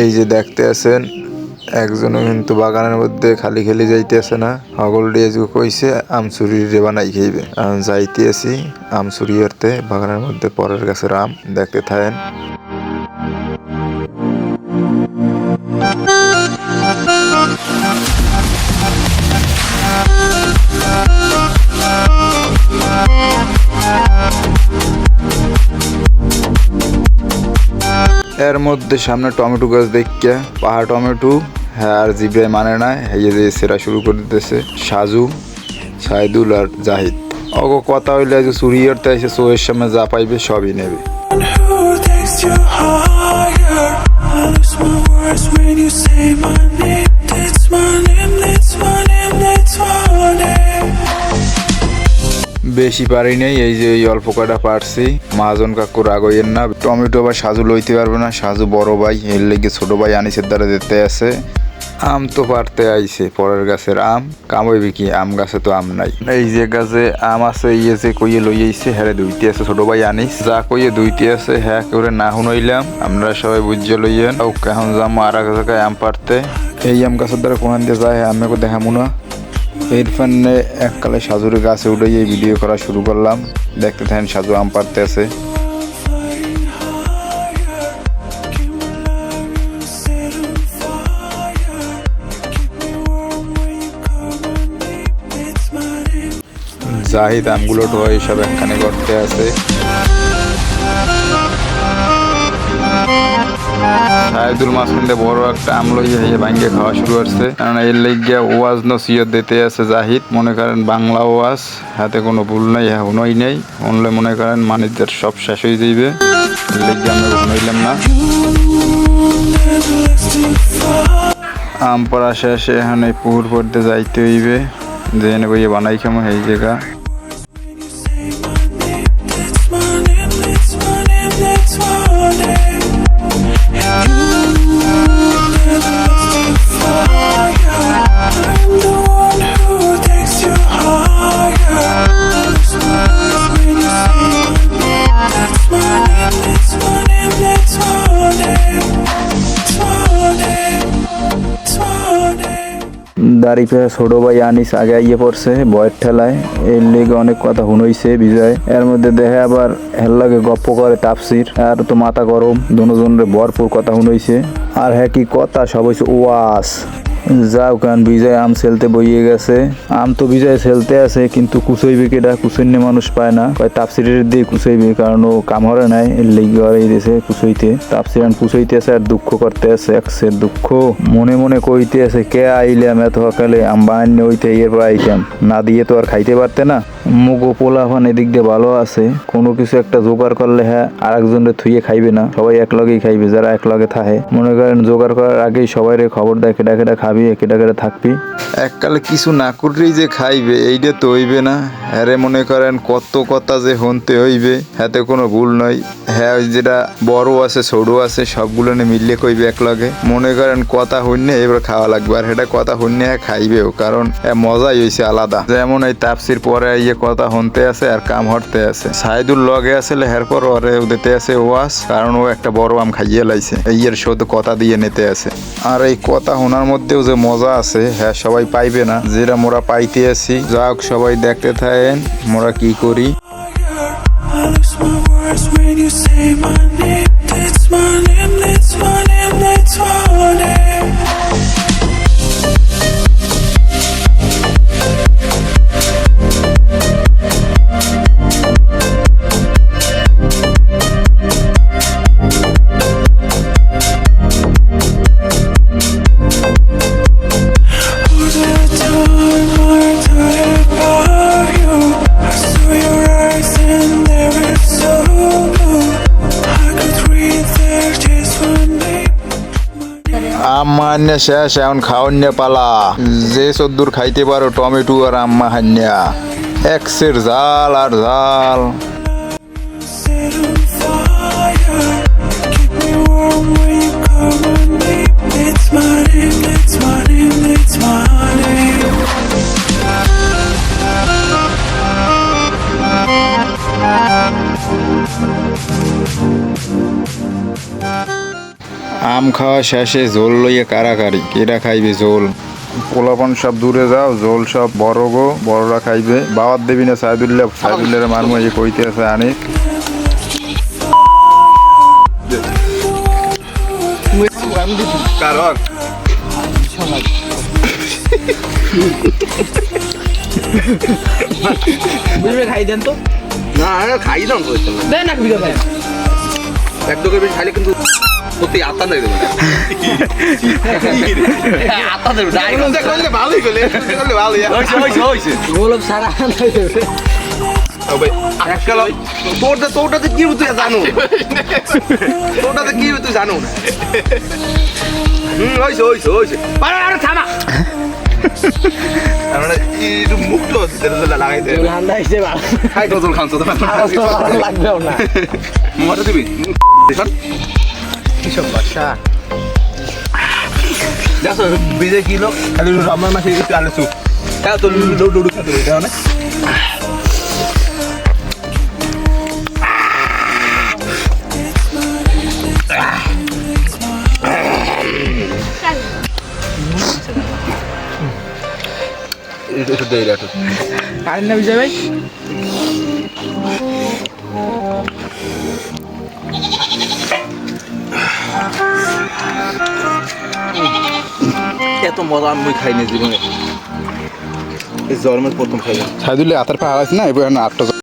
এই যে দেখতে আছেন, একজনও কিন্তু বাগানের মধ্যে খালি খালি আসে না। হগল যে কইছে আমসুরি রে বানাই খাইবে। আমি যাইতে আসি আমসুরি হতে বাগানের মধ্যে পরের গাছের আম দেখতে থাকেন। এর মধ্যে সামনে টমেটো গাছ দেখিয়া পাহাড় টমেটো হ্যাঁ আর জিব্রাই মানে না এই যে সেরা শুরু করে দিতেছে সাজু সাইদুল আর জাহিদ। অগো কথা হইলে যে চুরি করতে এসে চোয়ের সামনে যা পাইবে সবই নেবে। When you say my name. That's my name, that's my name, বেশি পারি নাই, এই যে এই অল্প কটা পারছি। মহাজন কাকুর আগইয়ের না। টমেটো বা সাজু লইতে পারবে না, সাজু বড় ভাই, এর লেগে ছোট ভাই আনিসের দ্বারা দিতে আছে। আম তো পারতে আইছে, পরের গাছের আম। কামইবি কি? আম গাছে তো আম নাই। এই যে গাছে আম আছে ইয়ে যে কইয়ে লই আইছে হ্যাঁ দুইটি আছে, ছোট ভাই আনিস। যা কইয়ে দুইটি আছে হ্যাঁ করে না শুনইলাম। আমরা সবাই বুঝে লইয়েন। কেমন যাম আর এক জায়গায় আম পারতে। এই আম গাছের দ্বারা কোন দিয়ে যায় আমি দেখামু না। এরফানে এককালে সাধুর গাছে উঠে এই ভিডিও করা শুরু করলাম। দেখতে থাকেন সাজু আম পারতে আছে। জাহিদ আমগুলো ঢোয়া এইসব একখানে করতে আছে। সাহেদুল মাসুন্দে বড় একটা আম লইয়ে হয়ে ভাঙ্গে খাওয়া শুরু করছে। কারণ এর লেগে ওয়াজ নসিয়ত দিতে আছে জাহিদ। মনে করেন বাংলা ওয়াজ, হাতে কোনো ভুল নাই হ্যাঁ হুনই নেই। শুনলে মনে করেন মানুষদের সব শেষ হয়ে যাইবে। এর লেগে আমরা শুনইলাম না। আম পড়া শেষে এখানে পুকুর পড়তে যাইতে হইবে। যেখানে বইয়ে বানাই খামো এই জায়গা। দাড়ি ছোট ভাই আনিস আগে আইয়ে পড়ছে বয়ের ঠেলায়। এর লেগে অনেক কথা শুনইছে বিজয়। এর মধ্যে দেখে আবার হের লাগে গপ্প করে তাপসির আর তো মাথা গরম, দুজনের ভরপুর কথা শুনইছে। আর হ্যাঁ কি কথা, সব ওয়াস। যাও কান বিজয় আম সেলতে বইয়ে গেছে। আম তো বিজয় সেলতে আছে, কিন্তু কুচইবে কেডা? কুচইনে মানুষ পায় না। কয় তাপসিরের দিয়ে কুচইবে কারণ ও কাম হরে নাই লেগে হরে দিয়েছে কুচইতে তাপসির আন কুচইতে আছে আর দুঃখ করতে আছে একসের দুঃখ। মনে মনে কইতে আছে, কে আইলাম এত সকালে? আম বাহান্য হইতে এর পর আইতাম। না দিয়ে তো আর খাইতে পারতে না? মুগো পোলাফান এদিক দিয়ে ভালো আছে। কোনো কিছু একটা জোগাড় করলে হ্যাঁ আর থুইয়ে খাইবে না। সবাই এক লগেই খাইবে, যারা এক লগে থাকে মনে করেন জোগাড় করার আগেই সবাই খবর দেখে কেডা কেডা খাবি কেডা কেডা থাকবি। এককালে কিছু না করলেই যে খাইবে, এইটা তো হইবে না। হ্যারে মনে করেন, কত কথা যে হনতে হইবে, হাতে কোনো ভুল নয়। হ্যাঁ যেটা বড় আছে ছোট আছে, সবগুলো নিয়ে মিললে কইবে এক লগে। মনে করেন, কথা হইনে এবার খাওয়া লাগবে, আর সেটা কথা হইনে হ্যাঁ খাইবেও, কারণ এ মজাই হইছে আলাদা। যেমন এই তাপসির পরে ইয়ে কথা হনতে আছে আর কাম হরতে আছে। সাইদুল লগে আসলে হেরপর ওরে দিতে আছে ওয়াস কারণ ও একটা বড় আম খাইয়ে লাইছে। ইয়ের শুধু কথা দিয়ে নিতে আছে। আর এই কথা শোনার মধ্যেও যে মজা আছে হ্যাঁ সবাই পাইবে না। যেটা মোরা পাইতে আছি যাক সবাই দেখতে থাকেন, মোরা কি করি? মান্য শেষ, এখন খাওয়ার পালা। যে সদ্দুর খাইতে পারো, টমেটো আর আম্মা হান্যা এক্সের জাল আর জাল আম খাওয়া শেষে জোল লইয়া কারাকারি কেরা? খাইবে জোল পোলাপন সব দূরে যাও জোল সব বড় গো বড়রা খাইবে। বাবার দেবী না সাইদুল্লাহ সাইদুল্লাহ মারমো এই কইতে আছে আনিস কারণ? খাই দেন তো। না খাই দাম তো। দেন এক বিঘা ভাই। এক দোকান বেশি খাইলে কিন্তু সত্যি আত্মা নেই দেবে আতা দেব ভালোই করলে করলে ভালোই। হয়েছে হয়েছে হয়েছে। গোলপ সারা আনাই দেবে তোরটা তোরটাতে কি তুই জানো? তোরটাতে কি তুই জানো? না হুম হয়েছে হয়েছে হয়েছে। আরে আরে থামা। আমরা একটু মুক্ত লাগাই দে। ঠান্ডা হিসেবে খাই কজন খান তো। লাগবেও না। দিবি? কিসব বাসা। দেখো বিজে কিলো খালি রমজান মাসে একটু আলু সুপ হ্যাঁ তো লুডু লুডু খেতে দেই একটু কারেন্ট না বিজয় ভাই এত মজা আমি খাইনি জীবনে। জন্মের প্রথম খাইলাম। দিলে আতার পা হারাইছে না, এবার আটটা